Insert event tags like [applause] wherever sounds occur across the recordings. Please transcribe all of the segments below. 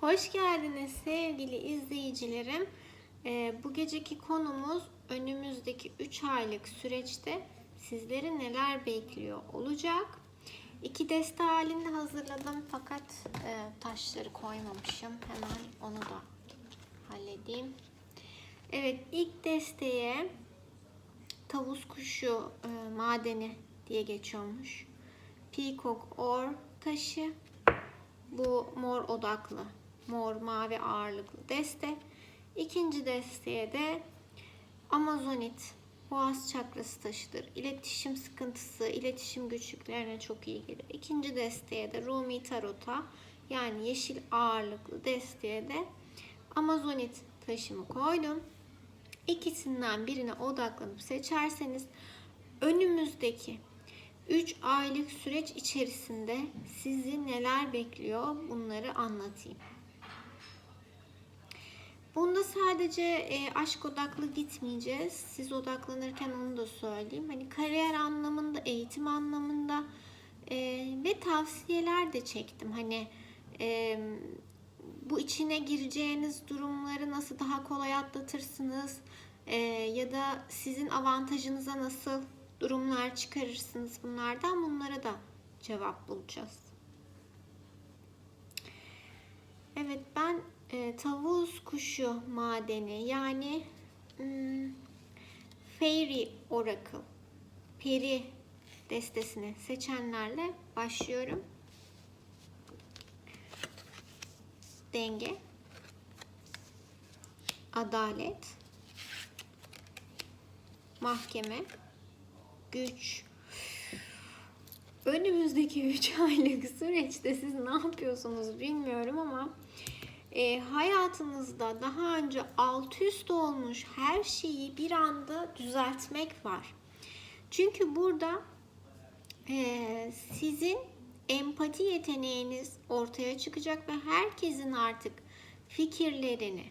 Hoş geldiniz sevgili izleyicilerim. Ee, bu geceki konumuz önümüzdeki 3 aylık süreçte sizleri neler bekliyor olacak. İki deste halinde hazırladım fakat e, taşları koymamışım. Hemen onu da halledeyim. Evet ilk desteye tavus kuşu e, madeni diye geçiyormuş. Peacock or taşı. Bu mor odaklı, mor mavi ağırlıklı deste. İkinci desteye de Amazonit, boğaz çakrası taşıdır. İletişim sıkıntısı, iletişim güçlüklerine çok iyi gelir. İkinci desteye de Rumi Tarot'a yani yeşil ağırlıklı desteye de Amazonit taşımı koydum. İkisinden birine odaklanıp seçerseniz önümüzdeki 3 aylık süreç içerisinde sizi neler bekliyor bunları anlatayım. Bunda sadece e, aşk odaklı gitmeyeceğiz. Siz odaklanırken onu da söyleyeyim. Hani kariyer anlamında, eğitim anlamında e, ve tavsiyeler de çektim. Hani e, bu içine gireceğiniz durumları nasıl daha kolay atlatırsınız e, ya da sizin avantajınıza nasıl durumlar çıkarırsınız bunlardan bunlara da cevap bulacağız. Evet ben e, tavus kuşu madeni yani hmm, Fairy Oracle peri destesini seçenlerle başlıyorum. Denge adalet mahkeme güç. Önümüzdeki 3 [laughs] aylık süreçte siz ne yapıyorsunuz bilmiyorum ama e, hayatınızda daha önce alt üst olmuş her şeyi bir anda düzeltmek var. Çünkü burada e, sizin empati yeteneğiniz ortaya çıkacak ve herkesin artık fikirlerini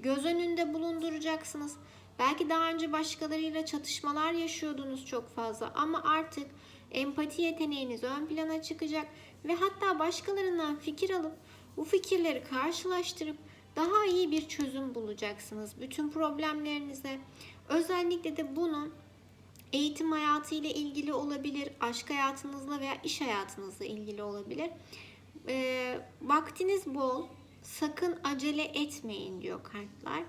göz önünde bulunduracaksınız. Belki daha önce başkalarıyla çatışmalar yaşıyordunuz çok fazla ama artık empati yeteneğiniz ön plana çıkacak ve hatta başkalarından fikir alıp bu fikirleri karşılaştırıp daha iyi bir çözüm bulacaksınız bütün problemlerinize. Özellikle de bunun eğitim hayatı ile ilgili olabilir, aşk hayatınızla veya iş hayatınızla ilgili olabilir. E, vaktiniz bol, sakın acele etmeyin diyor kartlar.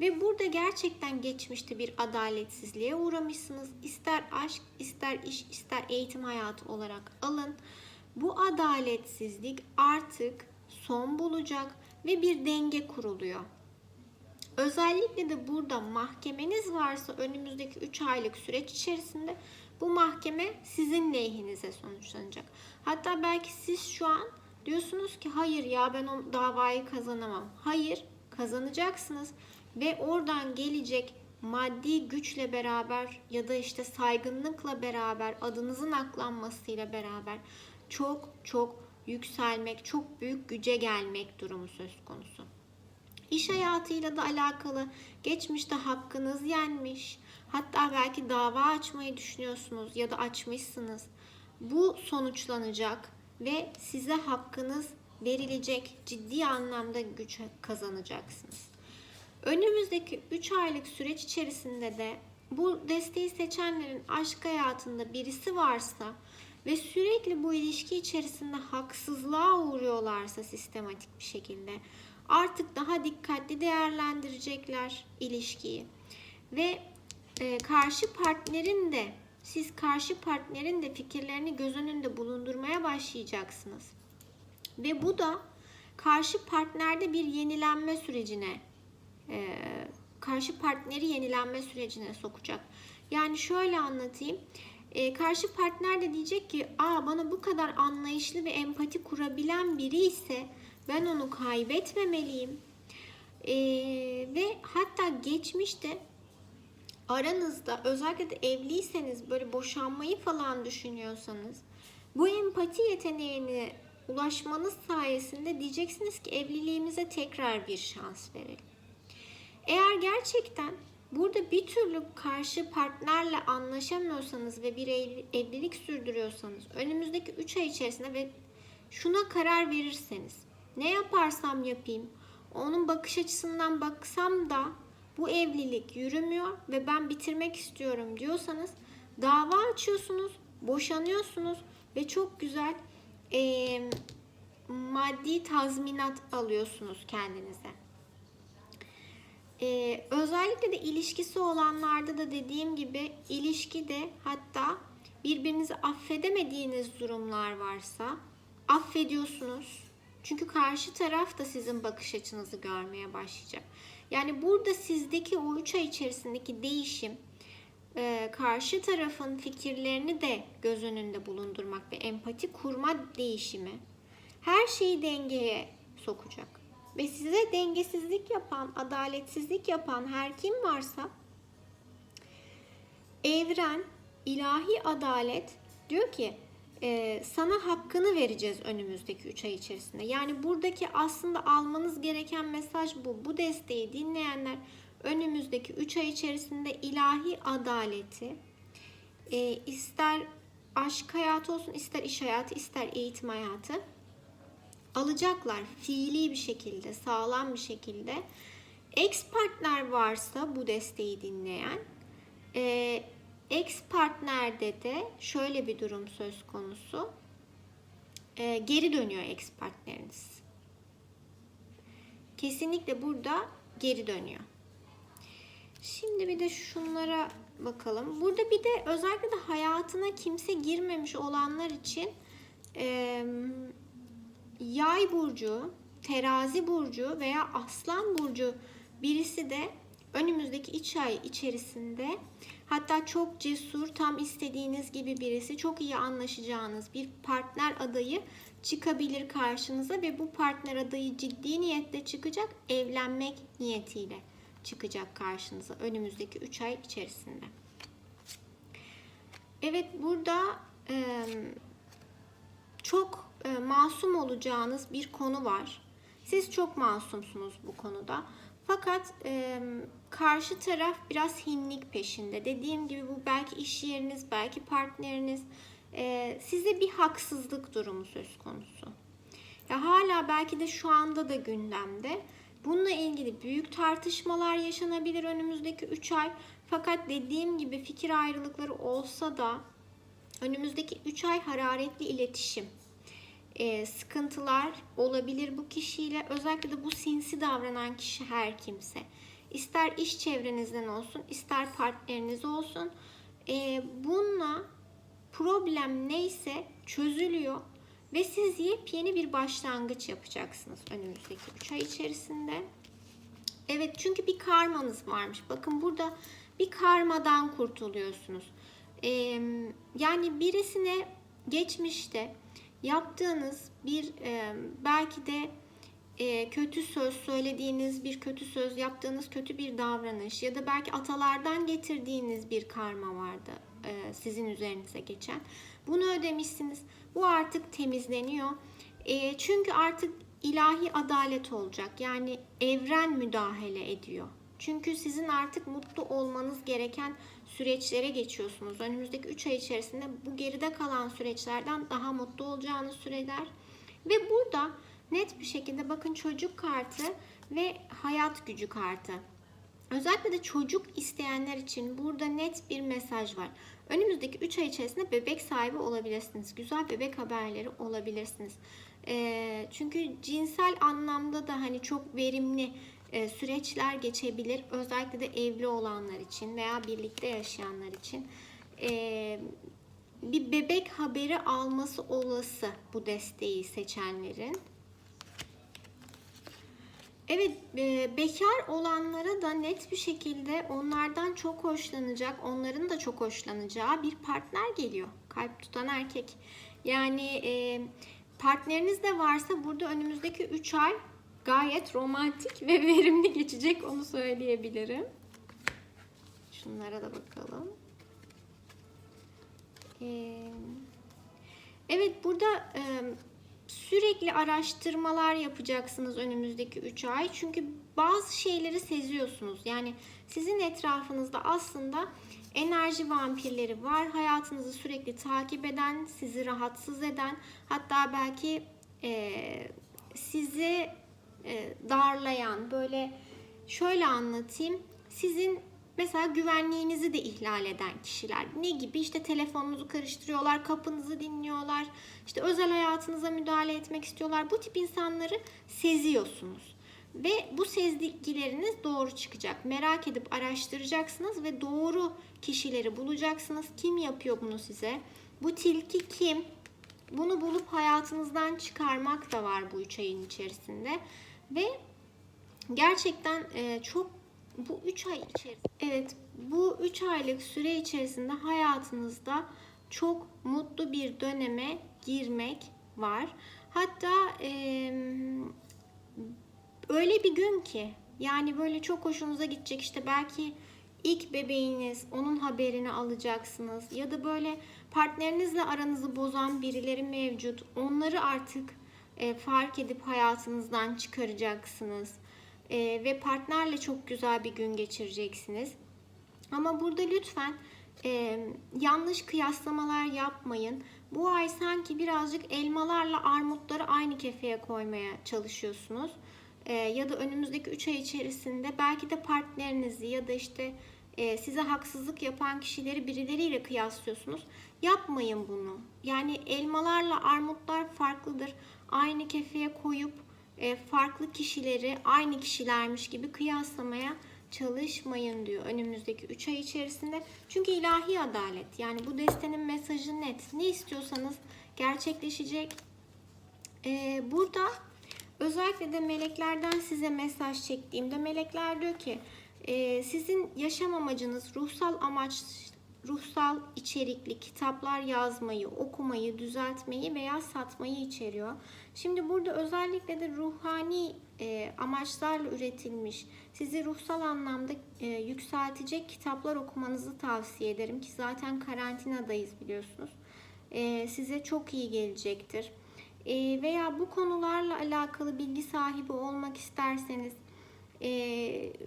Ve burada gerçekten geçmişte bir adaletsizliğe uğramışsınız. İster aşk, ister iş, ister eğitim hayatı olarak alın. Bu adaletsizlik artık son bulacak ve bir denge kuruluyor. Özellikle de burada mahkemeniz varsa önümüzdeki 3 aylık süreç içerisinde bu mahkeme sizin lehinize sonuçlanacak. Hatta belki siz şu an diyorsunuz ki hayır ya ben o davayı kazanamam. Hayır kazanacaksınız ve oradan gelecek maddi güçle beraber ya da işte saygınlıkla beraber adınızın aklanmasıyla beraber çok çok yükselmek, çok büyük güce gelmek durumu söz konusu. İş hayatıyla da alakalı geçmişte hakkınız yenmiş. Hatta belki dava açmayı düşünüyorsunuz ya da açmışsınız. Bu sonuçlanacak ve size hakkınız verilecek. Ciddi anlamda güç kazanacaksınız. Önümüzdeki 3 aylık süreç içerisinde de bu desteği seçenlerin aşk hayatında birisi varsa ve sürekli bu ilişki içerisinde haksızlığa uğruyorlarsa sistematik bir şekilde artık daha dikkatli değerlendirecekler ilişkiyi ve e, karşı partnerin de siz karşı partnerin de fikirlerini göz önünde bulundurmaya başlayacaksınız. Ve bu da karşı partnerde bir yenilenme sürecine e, karşı partneri yenilenme sürecine sokacak. Yani şöyle anlatayım. E, karşı partner de diyecek ki Aa, bana bu kadar anlayışlı ve empati kurabilen biri ise ben onu kaybetmemeliyim. E, ve hatta geçmişte aranızda özellikle de evliyseniz böyle boşanmayı falan düşünüyorsanız bu empati yeteneğini ulaşmanız sayesinde diyeceksiniz ki evliliğimize tekrar bir şans verelim. Eğer gerçekten burada bir türlü karşı partnerle anlaşamıyorsanız ve bir evlilik sürdürüyorsanız önümüzdeki 3 ay içerisinde ve şuna karar verirseniz ne yaparsam yapayım, onun bakış açısından baksam da bu evlilik yürümüyor ve ben bitirmek istiyorum diyorsanız dava açıyorsunuz, boşanıyorsunuz ve çok güzel eee, maddi tazminat alıyorsunuz kendinize. Ee, özellikle de ilişkisi olanlarda da dediğim gibi ilişkide hatta birbirinizi affedemediğiniz durumlar varsa affediyorsunuz. Çünkü karşı taraf da sizin bakış açınızı görmeye başlayacak. Yani burada sizdeki o üç ay içerisindeki değişim e, karşı tarafın fikirlerini de göz önünde bulundurmak ve empati kurma değişimi her şeyi dengeye sokacak. Ve size dengesizlik yapan, adaletsizlik yapan her kim varsa evren, ilahi adalet diyor ki e, sana hakkını vereceğiz önümüzdeki 3 ay içerisinde. Yani buradaki aslında almanız gereken mesaj bu. Bu desteği dinleyenler önümüzdeki 3 ay içerisinde ilahi adaleti e, ister aşk hayatı olsun, ister iş hayatı, ister eğitim hayatı alacaklar fiili bir şekilde, sağlam bir şekilde. Ex partner varsa bu desteği dinleyen, e, ex partnerde de şöyle bir durum söz konusu. E, geri dönüyor ex partneriniz. Kesinlikle burada geri dönüyor. Şimdi bir de şunlara bakalım. Burada bir de özellikle de hayatına kimse girmemiş olanlar için eee Yay burcu, Terazi burcu veya Aslan burcu birisi de önümüzdeki 3 ay içerisinde hatta çok cesur, tam istediğiniz gibi birisi, çok iyi anlaşacağınız bir partner adayı çıkabilir karşınıza ve bu partner adayı ciddi niyetle çıkacak, evlenmek niyetiyle çıkacak karşınıza önümüzdeki 3 ay içerisinde. Evet burada çok e, masum olacağınız bir konu var. Siz çok masumsunuz bu konuda. Fakat e, karşı taraf biraz hinlik peşinde. Dediğim gibi bu belki iş yeriniz, belki partneriniz. E, size bir haksızlık durumu söz konusu. Ya hala belki de şu anda da gündemde. Bununla ilgili büyük tartışmalar yaşanabilir önümüzdeki 3 ay. Fakat dediğim gibi fikir ayrılıkları olsa da önümüzdeki 3 ay hararetli iletişim e, sıkıntılar olabilir bu kişiyle. Özellikle de bu sinsi davranan kişi her kimse. İster iş çevrenizden olsun, ister partneriniz olsun. E, bununla problem neyse çözülüyor ve siz yepyeni bir başlangıç yapacaksınız önümüzdeki 3 ay içerisinde. Evet çünkü bir karmanız varmış. Bakın burada bir karmadan kurtuluyorsunuz. Ee, yani birisine geçmişte yaptığınız bir e, belki de e, kötü söz söylediğiniz bir kötü söz yaptığınız kötü bir davranış ya da belki atalardan getirdiğiniz bir karma vardı e, sizin üzerinize geçen. Bunu ödemişsiniz. Bu artık temizleniyor. Çünkü artık ilahi adalet olacak. Yani evren müdahale ediyor. Çünkü sizin artık mutlu olmanız gereken süreçlere geçiyorsunuz. Önümüzdeki 3 ay içerisinde bu geride kalan süreçlerden daha mutlu olacağınız süreler. Ve burada net bir şekilde bakın çocuk kartı ve hayat gücü kartı. Özellikle de çocuk isteyenler için burada net bir mesaj var. Önümüzdeki 3 ay içerisinde bebek sahibi olabilirsiniz. Güzel bebek haberleri olabilirsiniz. E, çünkü cinsel anlamda da hani çok verimli süreçler geçebilir. Özellikle de evli olanlar için veya birlikte yaşayanlar için. E, bir bebek haberi alması olası bu desteği seçenlerin. Evet, e, bekar olanlara da net bir şekilde onlardan çok hoşlanacak, onların da çok hoşlanacağı bir partner geliyor. Kalp tutan erkek. Yani e, partneriniz de varsa burada önümüzdeki 3 ay gayet romantik ve [laughs] verimli geçecek onu söyleyebilirim. Şunlara da bakalım. Ee, evet burada sürekli araştırmalar yapacaksınız önümüzdeki 3 ay. Çünkü bazı şeyleri seziyorsunuz. Yani sizin etrafınızda aslında enerji vampirleri var. Hayatınızı sürekli takip eden, sizi rahatsız eden, hatta belki e, sizi e, darlayan böyle şöyle anlatayım. Sizin mesela güvenliğinizi de ihlal eden kişiler. Ne gibi? İşte telefonunuzu karıştırıyorlar, kapınızı dinliyorlar. işte özel hayatınıza müdahale etmek istiyorlar. Bu tip insanları seziyorsunuz. Ve bu sezgileriniz doğru çıkacak. Merak edip araştıracaksınız ve doğru kişileri bulacaksınız. Kim yapıyor bunu size? Bu tilki kim? Bunu bulup hayatınızdan çıkarmak da var bu üç ayın içerisinde. Ve gerçekten e, çok bu 3 ay içerisinde evet bu 3 aylık süre içerisinde hayatınızda çok mutlu bir döneme girmek var. Hatta e, öyle bir gün ki yani böyle çok hoşunuza gidecek işte belki ilk bebeğiniz onun haberini alacaksınız ya da böyle partnerinizle aranızı bozan birileri mevcut onları artık e, fark edip hayatınızdan çıkaracaksınız e, ve partnerle çok güzel bir gün geçireceksiniz ama burada lütfen e, yanlış kıyaslamalar yapmayın bu ay sanki birazcık elmalarla armutları aynı kefeye koymaya çalışıyorsunuz ya da önümüzdeki 3 ay içerisinde belki de partnerinizi ya da işte size haksızlık yapan kişileri birileriyle kıyaslıyorsunuz. Yapmayın bunu. Yani elmalarla armutlar farklıdır. Aynı kefeye koyup e, farklı kişileri aynı kişilermiş gibi kıyaslamaya çalışmayın diyor önümüzdeki 3 ay içerisinde. Çünkü ilahi adalet. Yani bu destenin mesajı net. Ne istiyorsanız gerçekleşecek. E, burada özellikle de meleklerden size mesaj çektiğimde melekler diyor ki e, sizin yaşam amacınız ruhsal amaç ruhsal içerikli kitaplar yazmayı, okumayı, düzeltmeyi veya satmayı içeriyor. Şimdi burada özellikle de ruhani e, amaçlarla üretilmiş, sizi ruhsal anlamda e, yükseltecek kitaplar okumanızı tavsiye ederim ki zaten karantinadayız biliyorsunuz. E, size çok iyi gelecektir. Veya bu konularla alakalı bilgi sahibi olmak isterseniz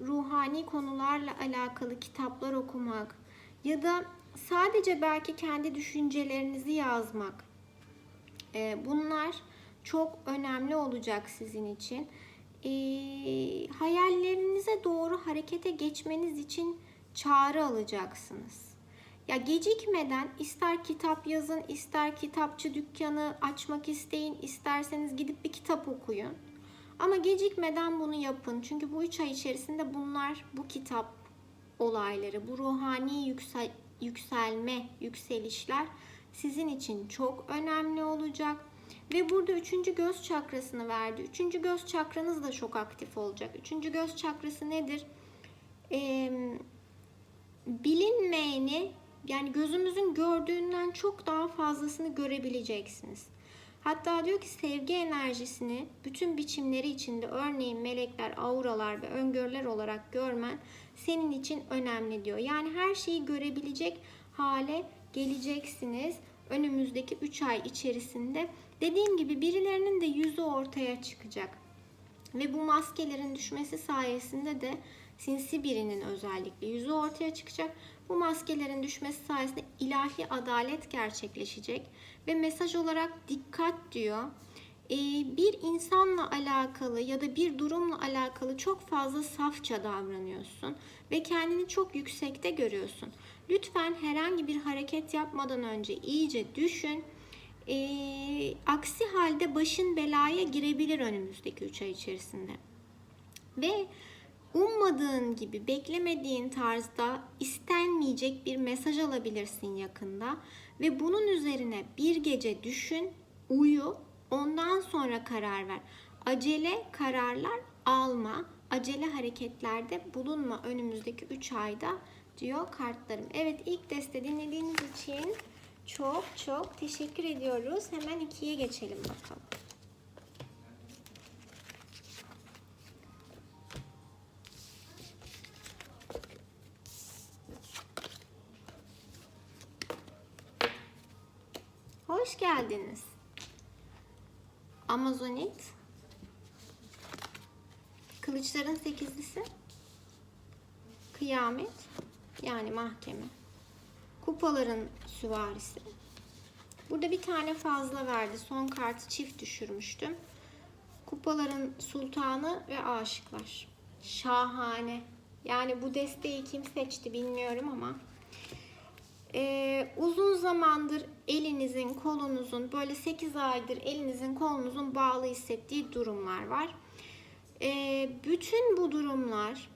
ruhani konularla alakalı kitaplar okumak ya da sadece belki kendi düşüncelerinizi yazmak e, bunlar çok önemli olacak sizin için. E, hayallerinize doğru harekete geçmeniz için çağrı alacaksınız. Ya gecikmeden ister kitap yazın, ister kitapçı dükkanı açmak isteyin, isterseniz gidip bir kitap okuyun. Ama gecikmeden bunu yapın. Çünkü bu üç ay içerisinde bunlar, bu kitap olayları, bu ruhani yüksel, yükselme, yükselişler sizin için çok önemli olacak. Ve burada üçüncü göz çakrasını verdi. Üçüncü göz çakranız da çok aktif olacak. Üçüncü göz çakrası nedir? Ee, bilinmeyeni yani gözümüzün gördüğünden çok daha fazlasını görebileceksiniz. Hatta diyor ki sevgi enerjisini bütün biçimleri içinde örneğin melekler, auralar ve öngörüler olarak görmen senin için önemli diyor. Yani her şeyi görebilecek hale geleceksiniz önümüzdeki 3 ay içerisinde. Dediğim gibi birilerinin de yüzü ortaya çıkacak. Ve bu maskelerin düşmesi sayesinde de sinsi birinin özellikle yüzü ortaya çıkacak. Bu maskelerin düşmesi sayesinde ilahi adalet gerçekleşecek ve mesaj olarak dikkat diyor. Ee, bir insanla alakalı ya da bir durumla alakalı çok fazla safça davranıyorsun ve kendini çok yüksekte görüyorsun. Lütfen herhangi bir hareket yapmadan önce iyice düşün. Ee, aksi halde başın belaya girebilir önümüzdeki 3 ay içerisinde. Ve ummadığın gibi, beklemediğin tarzda istenmeyecek bir mesaj alabilirsin yakında ve bunun üzerine bir gece düşün, uyu, ondan sonra karar ver. Acele kararlar alma, acele hareketlerde bulunma önümüzdeki 3 ayda diyor kartlarım. Evet ilk deste dinlediğiniz için çok çok teşekkür ediyoruz. Hemen ikiye geçelim bakalım. Hoş geldiniz. Amazonit. Kılıçların sekizlisi. Kıyamet. Yani mahkeme. Kupaların süvarisi. Burada bir tane fazla verdi. Son kartı çift düşürmüştüm. Kupaların sultanı ve aşıklar. Şahane. Yani bu desteği kim seçti bilmiyorum ama ee, uzun zamandır elinizin, kolunuzun böyle 8 aydır elinizin, kolunuzun bağlı hissettiği durumlar var. Ee, bütün bu durumlar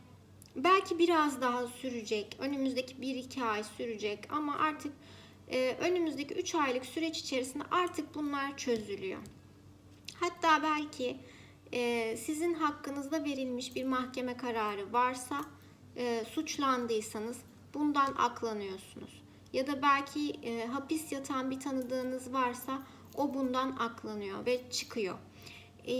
belki biraz daha sürecek. Önümüzdeki 1-2 ay sürecek ama artık e, önümüzdeki 3 aylık süreç içerisinde artık bunlar çözülüyor. Hatta belki e, sizin hakkınızda verilmiş bir mahkeme kararı varsa e, suçlandıysanız bundan aklanıyorsunuz. Ya da belki e, hapis yatan bir tanıdığınız varsa o bundan aklanıyor ve çıkıyor. E,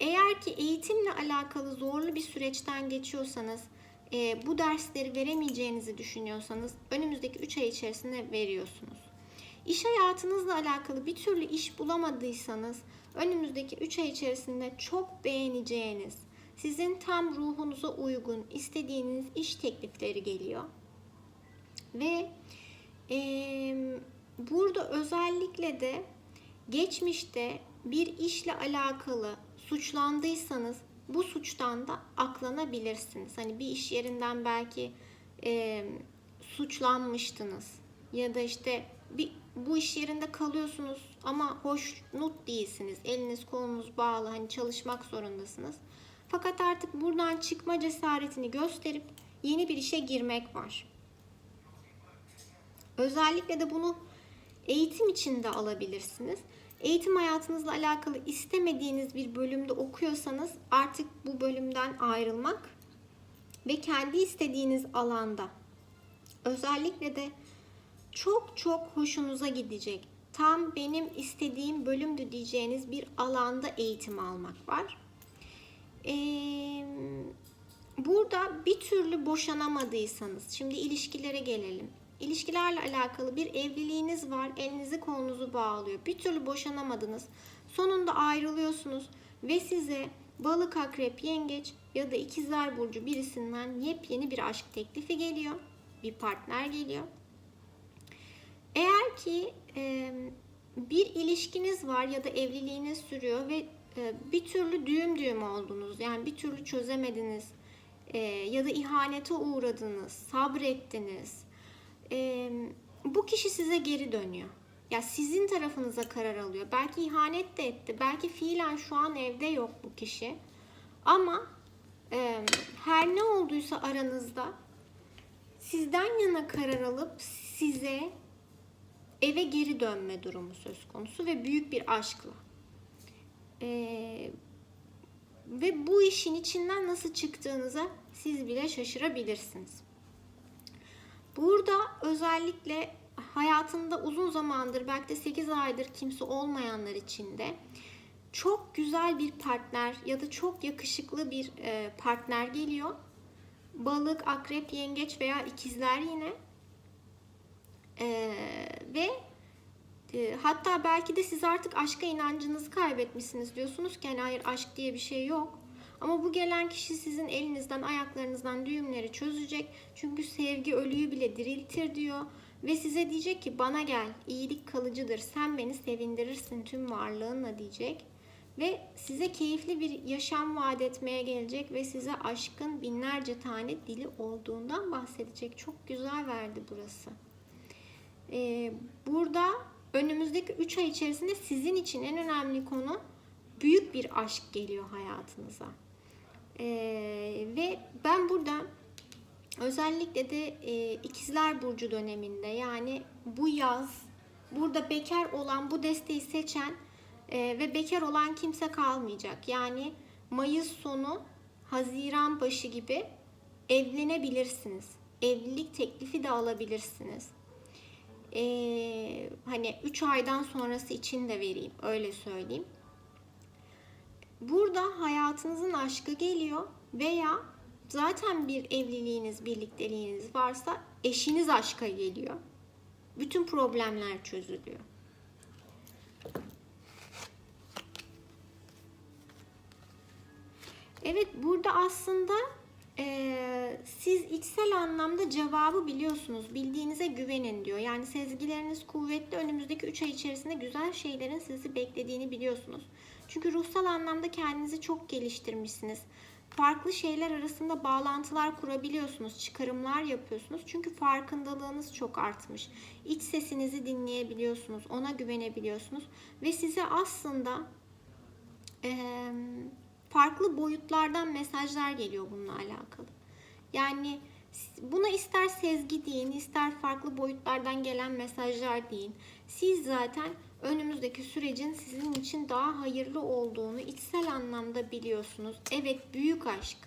eğer ki eğitimle alakalı zorlu bir süreçten geçiyorsanız, e, bu dersleri veremeyeceğinizi düşünüyorsanız önümüzdeki 3 ay içerisinde veriyorsunuz. İş hayatınızla alakalı bir türlü iş bulamadıysanız önümüzdeki 3 ay içerisinde çok beğeneceğiniz, sizin tam ruhunuza uygun istediğiniz iş teklifleri geliyor. Ve e, burada özellikle de geçmişte bir işle alakalı suçlandıysanız bu suçtan da aklanabilirsiniz. Hani bir iş yerinden belki e, suçlanmıştınız ya da işte bir bu iş yerinde kalıyorsunuz ama hoşnut değilsiniz. Eliniz kolunuz bağlı hani çalışmak zorundasınız. Fakat artık buradan çıkma cesaretini gösterip yeni bir işe girmek var. Özellikle de bunu eğitim için de alabilirsiniz. Eğitim hayatınızla alakalı istemediğiniz bir bölümde okuyorsanız artık bu bölümden ayrılmak ve kendi istediğiniz alanda özellikle de çok çok hoşunuza gidecek. Tam benim istediğim bölümdü diyeceğiniz bir alanda eğitim almak var. Ee, burada bir türlü boşanamadıysanız, şimdi ilişkilere gelelim. İlişkilerle alakalı bir evliliğiniz var, elinizi kolunuzu bağlıyor. Bir türlü boşanamadınız. Sonunda ayrılıyorsunuz ve size balık, akrep, yengeç ya da ikizler burcu birisinden yepyeni bir aşk teklifi geliyor. Bir partner geliyor. Eğer ki e, bir ilişkiniz var ya da evliliğiniz sürüyor ve e, bir türlü düğüm düğüm oldunuz. Yani bir türlü çözemediniz e, ya da ihanete uğradınız, sabrettiniz. E, bu kişi size geri dönüyor. Ya sizin tarafınıza karar alıyor. Belki ihanet de etti. Belki fiilen şu an evde yok bu kişi. Ama e, her ne olduysa aranızda sizden yana karar alıp size eve geri dönme durumu söz konusu ve büyük bir aşkla. Ee, ve bu işin içinden nasıl çıktığınıza siz bile şaşırabilirsiniz. Burada özellikle hayatında uzun zamandır belki de 8 aydır kimse olmayanlar için de çok güzel bir partner ya da çok yakışıklı bir e, partner geliyor. Balık, akrep, yengeç veya ikizler yine. Ee, ve e, hatta belki de siz artık aşka inancınızı kaybetmişsiniz diyorsunuz ki hani hayır aşk diye bir şey yok. Ama bu gelen kişi sizin elinizden ayaklarınızdan düğümleri çözecek. Çünkü sevgi ölüyü bile diriltir diyor. Ve size diyecek ki bana gel iyilik kalıcıdır sen beni sevindirirsin tüm varlığınla diyecek. Ve size keyifli bir yaşam vaat etmeye gelecek ve size aşkın binlerce tane dili olduğundan bahsedecek. Çok güzel verdi burası. Ee, burada önümüzdeki 3 ay içerisinde sizin için en önemli konu büyük bir aşk geliyor hayatınıza. Ee, ve ben burada özellikle de e, ikizler burcu döneminde yani bu yaz burada bekar olan bu desteği seçen e, ve bekar olan kimse kalmayacak. Yani Mayıs sonu Haziran başı gibi evlenebilirsiniz. Evlilik teklifi de alabilirsiniz. Ee, hani 3 aydan sonrası için de vereyim öyle söyleyeyim. Burada hayatınızın aşkı geliyor veya zaten bir evliliğiniz, birlikteliğiniz varsa eşiniz aşka geliyor. Bütün problemler çözülüyor. Evet burada aslında e, siz içsel anlamda cevabı biliyorsunuz. Bildiğinize güvenin diyor. Yani sezgileriniz kuvvetli. Önümüzdeki 3 ay içerisinde güzel şeylerin sizi beklediğini biliyorsunuz. Çünkü ruhsal anlamda kendinizi çok geliştirmişsiniz. Farklı şeyler arasında bağlantılar kurabiliyorsunuz, çıkarımlar yapıyorsunuz. Çünkü farkındalığınız çok artmış. İç sesinizi dinleyebiliyorsunuz, ona güvenebiliyorsunuz ve size aslında eee, farklı boyutlardan mesajlar geliyor bununla alakalı. Yani buna ister sezgi deyin, ister farklı boyutlardan gelen mesajlar deyin. Siz zaten önümüzdeki sürecin sizin için daha hayırlı olduğunu içsel anlamda biliyorsunuz. Evet, büyük aşk.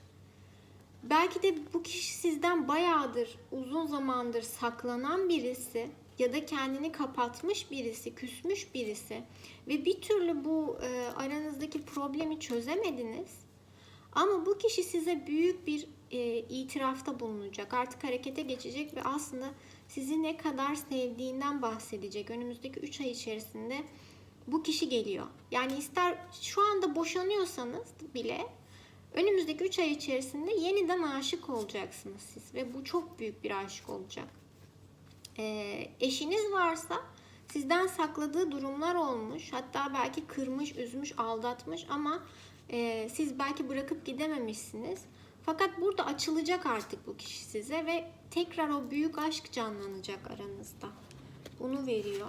Belki de bu kişi sizden bayağıdır, uzun zamandır saklanan birisi ya da kendini kapatmış birisi, küsmüş birisi ve bir türlü bu e, aranızdaki problemi çözemediniz. Ama bu kişi size büyük bir e, itirafta bulunacak. Artık harekete geçecek ve aslında sizi ne kadar sevdiğinden bahsedecek. Önümüzdeki 3 ay içerisinde bu kişi geliyor. Yani ister şu anda boşanıyorsanız bile önümüzdeki 3 ay içerisinde yeniden aşık olacaksınız siz ve bu çok büyük bir aşık olacak. E, eşiniz varsa sizden sakladığı durumlar olmuş. Hatta belki kırmış, üzmüş, aldatmış ama e, siz belki bırakıp gidememişsiniz. Fakat burada açılacak artık bu kişi size ve tekrar o büyük aşk canlanacak aranızda. Bunu veriyor.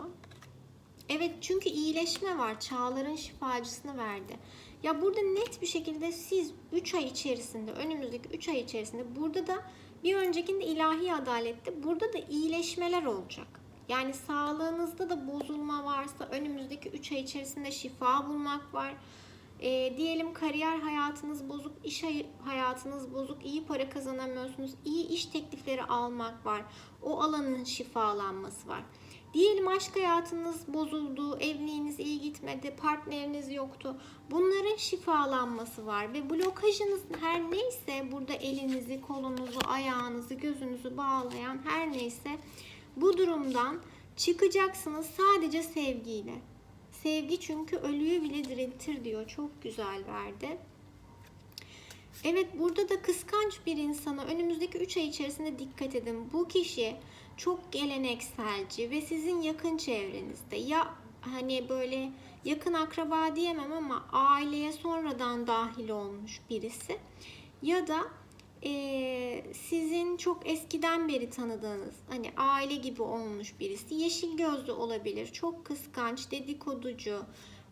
Evet çünkü iyileşme var. Çağların şifacısını verdi. Ya burada net bir şekilde siz 3 ay içerisinde, önümüzdeki 3 ay içerisinde burada da bir öncekinde ilahi adalette burada da iyileşmeler olacak. Yani sağlığınızda da bozulma varsa önümüzdeki 3 ay içerisinde şifa bulmak var. E, diyelim kariyer hayatınız bozuk, iş hay- hayatınız bozuk, iyi para kazanamıyorsunuz, iyi iş teklifleri almak var. O alanın şifalanması var. Diyelim aşk hayatınız bozuldu, evliliğiniz iyi gitmedi, partneriniz yoktu. Bunların şifalanması var ve blokajınız her neyse burada elinizi, kolunuzu, ayağınızı, gözünüzü bağlayan her neyse bu durumdan çıkacaksınız sadece sevgiyle. Sevgi çünkü ölüyü bile diriltir diyor. Çok güzel verdi. Evet burada da kıskanç bir insana önümüzdeki 3 ay içerisinde dikkat edin. Bu kişi çok gelenekselci ve sizin yakın çevrenizde ya hani böyle yakın akraba diyemem ama aileye sonradan dahil olmuş birisi ya da e, sizin çok eskiden beri tanıdığınız hani aile gibi olmuş birisi yeşil gözlü olabilir çok kıskanç dedikoducu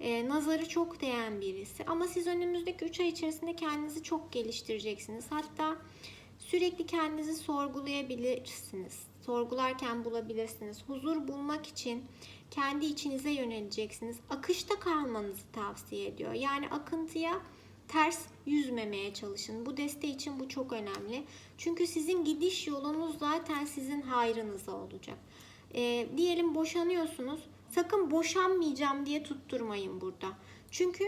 e, nazarı çok değen birisi. Ama siz önümüzdeki 3 ay içerisinde kendinizi çok geliştireceksiniz. Hatta sürekli kendinizi sorgulayabilirsiniz. Sorgularken bulabilirsiniz. Huzur bulmak için kendi içinize yöneleceksiniz. Akışta kalmanızı tavsiye ediyor. Yani akıntıya ters yüzmemeye çalışın. Bu deste için bu çok önemli. Çünkü sizin gidiş yolunuz zaten sizin hayrınıza olacak. E, diyelim boşanıyorsunuz. Sakın boşanmayacağım diye tutturmayın burada. Çünkü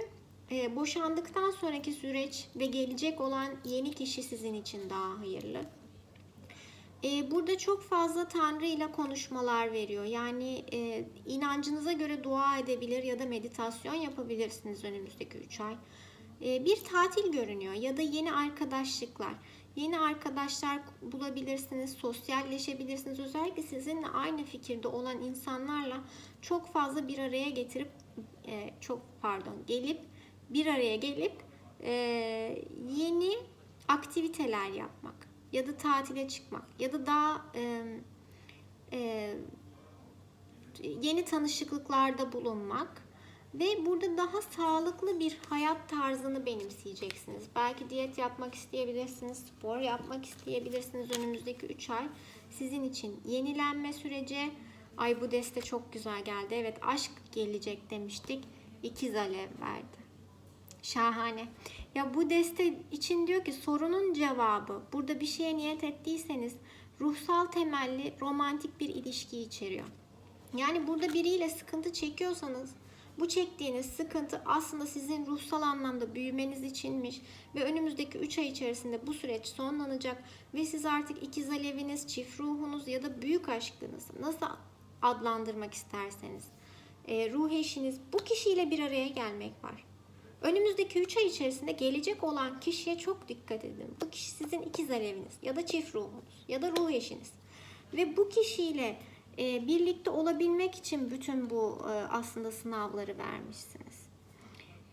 e, boşandıktan sonraki süreç ve gelecek olan yeni kişi sizin için daha hayırlı. E, burada çok fazla Tanrı ile konuşmalar veriyor. Yani e, inancınıza göre dua edebilir ya da meditasyon yapabilirsiniz önümüzdeki 3 ay bir tatil görünüyor ya da yeni arkadaşlıklar. Yeni arkadaşlar bulabilirsiniz, sosyalleşebilirsiniz. Özellikle sizinle aynı fikirde olan insanlarla çok fazla bir araya getirip, e, çok pardon, gelip bir araya gelip e, yeni aktiviteler yapmak ya da tatile çıkmak ya da daha e, e, yeni tanışıklıklarda bulunmak ve burada daha sağlıklı bir hayat tarzını benimseyeceksiniz. Belki diyet yapmak isteyebilirsiniz, spor yapmak isteyebilirsiniz önümüzdeki 3 ay. Sizin için yenilenme süreci. Ay bu deste çok güzel geldi. Evet aşk gelecek demiştik. İkiz alev verdi. Şahane. Ya bu deste için diyor ki sorunun cevabı. Burada bir şeye niyet ettiyseniz ruhsal temelli romantik bir ilişki içeriyor. Yani burada biriyle sıkıntı çekiyorsanız bu çektiğiniz sıkıntı aslında sizin ruhsal anlamda büyümeniz içinmiş ve önümüzdeki 3 ay içerisinde bu süreç sonlanacak ve siz artık ikiz aleviniz, çift ruhunuz ya da büyük aşkınız nasıl adlandırmak isterseniz e, ruh eşiniz bu kişiyle bir araya gelmek var. Önümüzdeki 3 ay içerisinde gelecek olan kişiye çok dikkat edin. Bu kişi sizin ikiz aleviniz ya da çift ruhunuz ya da ruh eşiniz. Ve bu kişiyle e, birlikte olabilmek için bütün bu e, aslında sınavları vermişsiniz.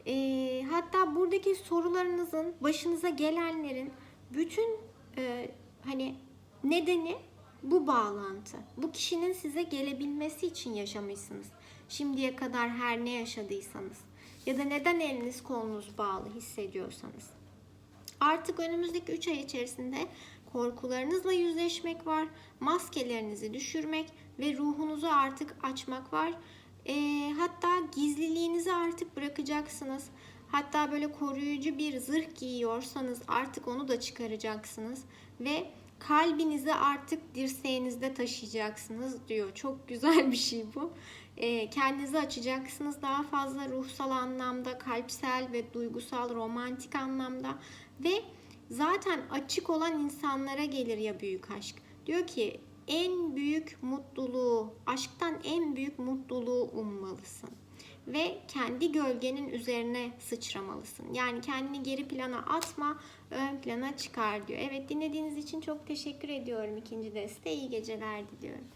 Ee, hatta buradaki sorularınızın, başınıza gelenlerin bütün e, hani nedeni bu bağlantı. Bu kişinin size gelebilmesi için yaşamışsınız. Şimdiye kadar her ne yaşadıysanız ya da neden eliniz kolunuz bağlı hissediyorsanız. Artık önümüzdeki 3 ay içerisinde korkularınızla yüzleşmek var, maskelerinizi düşürmek ve ruhunuzu artık açmak var. Ee, hatta gizliliğinizi artık bırakacaksınız. Hatta böyle koruyucu bir zırh giyiyorsanız artık onu da çıkaracaksınız ve kalbinizi artık dirseğinizde taşıyacaksınız diyor. Çok güzel bir şey bu. Ee, kendinizi açacaksınız daha fazla ruhsal anlamda, kalpsel ve duygusal, romantik anlamda ve zaten açık olan insanlara gelir ya büyük aşk. Diyor ki en büyük mutluluğu, aşktan en büyük mutluluğu ummalısın ve kendi gölgenin üzerine sıçramalısın. Yani kendini geri plana atma, ön plana çıkar diyor. Evet dinlediğiniz için çok teşekkür ediyorum ikinci deste. İyi geceler diliyorum.